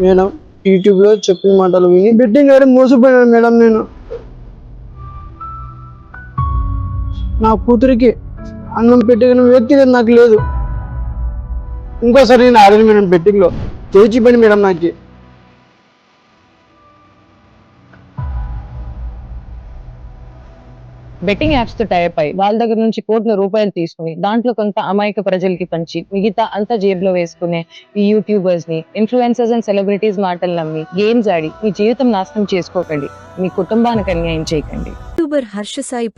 Madam యూట్యూబ్లో చెప్పిన మాటలు విని బెట్టింగ్ ఆడి మోసపోయాను మేడం నేను. నా కూతురికి అన్నం పెట్టిన వ్యక్తి నాకు లేదు. ఇంకోసారి నేను ఆడిన మేడం బెట్టింగ్లో తెచ్చిపోయింది మేడం నాకు. బెట్టింగ్ యాప్స్తో టైప్ అయ్యి వాళ్ళ దగ్గర నుంచి కోట్ల రూపాయలు తీసుకుని దాంట్లో కొంత అమాయక ప్రజలకి పంచి మిగతా అంతా జేబులో వేసుకునే ఈ యూట్యూబర్స్ని ఇన్ఫ్లుయెన్సర్స్ అండ్ సెలబ్రిటీస్ మాటలు నమ్మి గేమ్స్ ఆడి మీ జీవితం నాశనం చేసుకోకండి. మీ కుటుంబానికి అన్యాయం చేయకండి. యూట్యూబర్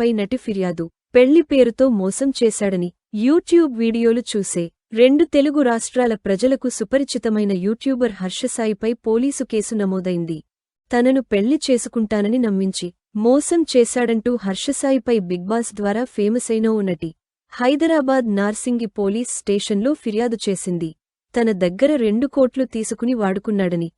పై నటి ఫిర్యాదు. పెళ్ళి పేరుతో మోసం చేశాడని యూట్యూబ్ వీడియోలు చూసే రెండు తెలుగు రాష్ట్రాల ప్రజలకు సుపరిచితమైన యూట్యూబర్ హర్షసాయిపై పోలీసు కేసు నమోదైంది. తనను పెళ్ళి చేసుకుంటానని నమ్మించి మోసం చేశాడంటూ హర్షసాయిపై బిగ్ బాస్ ద్వారా ఫేమసైన ఓ నటి హైదరాబాద్ నార్సింగి పోలీస్ స్టేషన్లో ఫిర్యాదు చేసింది. తన దగ్గర రెండు కోట్లు తీసుకుని వాడుకున్నాడని.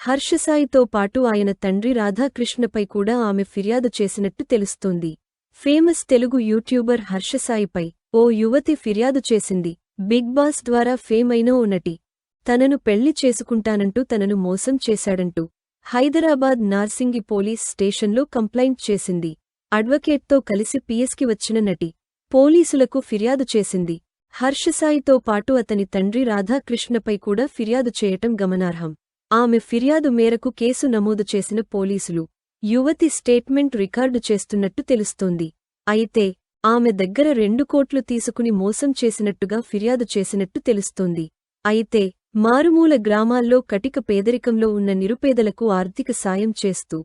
హర్షసాయితో పాటు ఆయన తండ్రి రాధాకృష్ణపై కూడా ఆమె ఫిర్యాదు చేసినట్టు తెలుస్తోంది. ఫేమస్ తెలుగు యూట్యూబర్ హర్షసాయిపై ఓ యువతి ఫిర్యాదు చేసింది. బిగ్ బాస్ ద్వారా ఫేమ్ అయిన ఓ నటి తనను పెళ్ళి చేసుకుంటానంటూ తనను మోసం చేశాడంటూ. హైదరాబాద్ నార్సింగి పోలీస్ స్టేషన్లో కంప్లైంట్ చేసింది. అడ్వకేట్తో కలిసి పిఎస్కి వచ్చిన నటి పోలీసులకు ఫిర్యాదు చేసింది. హర్షసాయితో పాటు అతని తండ్రి రాధాకృష్ణపై కూడా ఫిర్యాదు చేయటం గమనార్హం. ఆమె ఫిర్యాదు మేరకు కేసు నమోదు చేసిన పోలీసులు యువతి స్టేట్మెంట్ రికార్డు చేస్తున్నట్టు తెలుస్తోంది. అయితే ఆమె దగ్గర రెండు కోట్లు తీసుకుని మోసం చేసినట్టుగా ఫిర్యాదు చేసినట్టు తెలుస్తోంది. అయితే మారుమూల గ్రామాల్లో కటిక పేదరికంలో ఉన్న నిరుపేదలకు ఆర్థిక సాయం చేస్తూ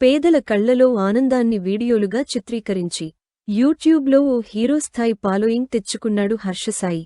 పేదల కళ్ళలో ఆనందాన్ని వీడియోలుగా చిత్రీకరించి యూట్యూబ్లో ఓ హీరో స్థాయి ఫాలోయింగ్ తెచ్చుకున్నాడు హర్షసాయి.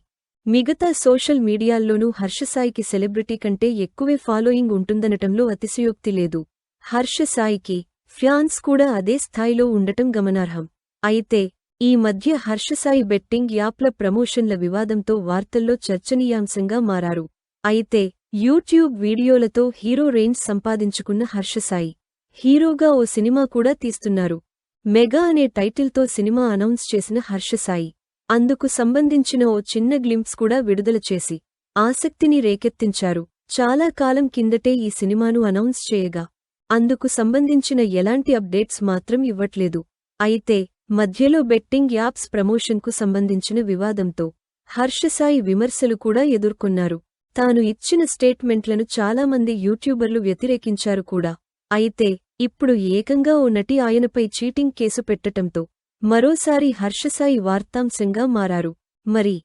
మిగతా సోషల్ మీడియాల్లోనూ హర్షసాయికి సెలబ్రిటీ కంటే ఎక్కువే ఫాలోయింగ్ ఉంటుందనటంలో అతిశయోక్తి లేదు. హర్షసాయికి ఫ్యాన్స్ కూడా అదే స్థాయిలో ఉండటం గమనార్హం. అయితే ఈ మధ్య హర్షసాయి బెట్టింగ్ యాప్ల ప్రమోషన్ల వివాదంతో వార్తల్లో చర్చనీయాంశంగా మారారు. అయితే యూట్యూబ్ వీడియోలతో హీరో రేంజ్ సంపాదించుకున్న హర్షసాయి. హీరోగా ఓ సినిమా కూడా తీస్తున్నారు. మెగా అనే టైటిల్తో సినిమా అనౌన్స్ చేసిన హర్షసాయి. అందుకు సంబంధించిన ఓ చిన్న గ్లింప్స్ కూడా విడుదల చేసి ఆసక్తిని రేకెత్తించారు. చాలా కాలం కిందటే ఈ సినిమాను అనౌన్స్ చేయగా అందుకు సంబంధించిన ఎలాంటి అప్డేట్స్ మాత్రం ఇవ్వట్లేదు. అయితే మధ్యలో బెట్టింగ్ యాప్స్ ప్రమోషన్కు సంబంధించిన వివాదంతో హర్షసాయి విమర్శలు కూడా ఎదుర్కొన్నారు. తాను ఇచ్చిన స్టేట్మెంట్లను చాలామంది యూట్యూబర్లు వ్యతిరేకించారు కూడా. అయితే ఇప్పుడు ఏకంగా ఓ నటి ఆయనపై చీటింగ్ కేసు పెట్టటంతో మరోసారి హర్షసాయి వార్తాంశంగా మారారు. మరి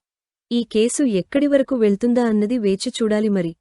ఈ కేసు ఎక్కడి వరకు వెళ్తుందా అన్నది వేచి చూడాలి మరి.